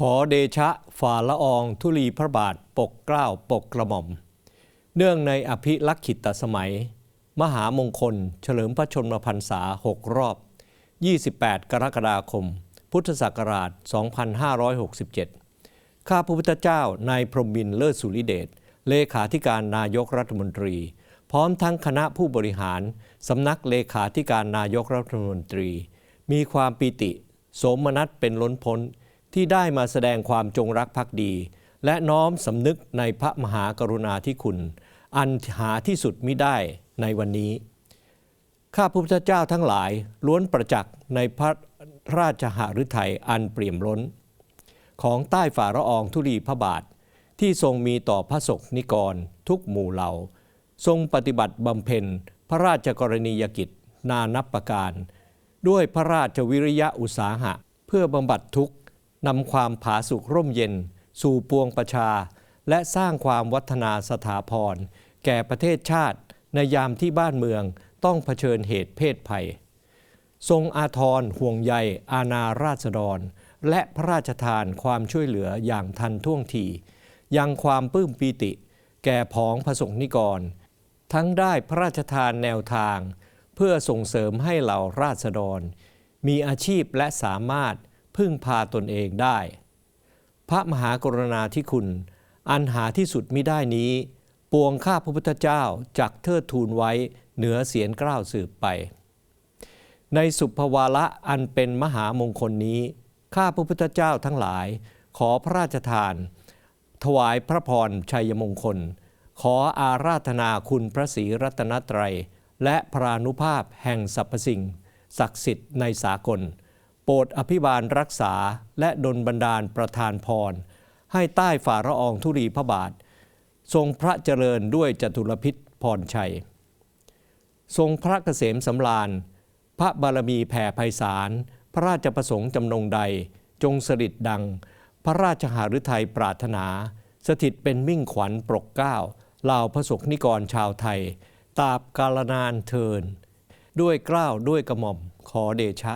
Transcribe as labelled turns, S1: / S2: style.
S1: ขอเดชะฝ่าละอองธุลีพระบาทปกเกล้าปกกระหม่อม เนื่องในอภิลักขิตสมัย มหามงคล เฉลิมพระชนมพรรษา 6 รอบ 28 กรกฎาคม พุทธศักราช 2567 ข้าพระพุทธเจ้านายพรหมินเลิศสุริเดช เลขาธิการนายกรัฐมนตรี พร้อมทั้งคณะผู้บริหาร สำนักเลขาธิการนายกรัฐมนตรี มีความปีติ สมนัสเป็นล้นพ้น ที่ได้มาแสดงความจงรักภักดี และน้อมสำนึกในพระมหากรุณาธิคุณ อันหาที่สุดมิได้ในวันนี้ ข้าพระพุทธเจ้าทั้งหลายล้วนประจักษ์ในพระราชหฤทัยอันเปี่ยมล้น ของใต้ฝ่าละอองธุลีพระบาทที่ทรงมีต่อพระสงฆ์นิกรทุกหมู่เหล่า ทรงปฏิบัติบำเพ็ญพระราชกรณียกิจนานับประการ ด้วยพระราชวิริยะอุตสาหะ เพื่อบำบัดทุกข์ นำความผาสุกร่มเย็น สู่ปวงประชา และสร้างความวัฒนาสถาพร แก่ประเทศชาติ ในยามที่บ้านเมืองต้องเผชิญเหตุเพศภัย ทรงอาทรห่วงใย อาณาราษฎร และพระราชทานความช่วยเหลืออย่างทันท่วงทียังความปลื้มปีติ แก่ผองพระสงฆ์นิกร ทั้งได้พระราชทานแนวทาง เพื่อส่งเสริมให้เหล่าราษฎร มีอาชีพและสามารถ พึ่งพาตนเองได้ พระมหากรุณาธิคุณ อันหาที่สุดมิได้นี้ ปวงข้าพระพุทธเจ้าจักเทิดทูนไว้เหนือเสียนเกล้าวสืบไป ในสุภวาระอันเป็นมหามงคลนี้ ข้าพระพุทธเจ้าทั้งหลาย ขอพระราชทาน ถวายพระพรชัยมงคล ขออาราธนาคุณพระศรีรัตนตรัย และพรานุภาพแห่งสรรพสิ่ง ศักดิ์สิทธิ์ในสากล โปรดอภิบาลรักษาและดลบันดาลประทานพร ให้ใต้ฝ่าละอองธุรีพระบาท ทรงพระเจริญด้วยจตุรพิษพรชัย ทรงพระเกษมสำราญ พระบารมีแผ่ไพศาล พระราชประสงค์จำนงใด จงสริดดัง พระราชหฤทัยปรารถนา สถิตเป็นมิ่งขวัญปกเก้าเหล่าพระสงฆ์นิกรชาวไทยตราบกาลนานเทิน ด้วยเกล้าวด้วยกระหม่อมขอเดชะ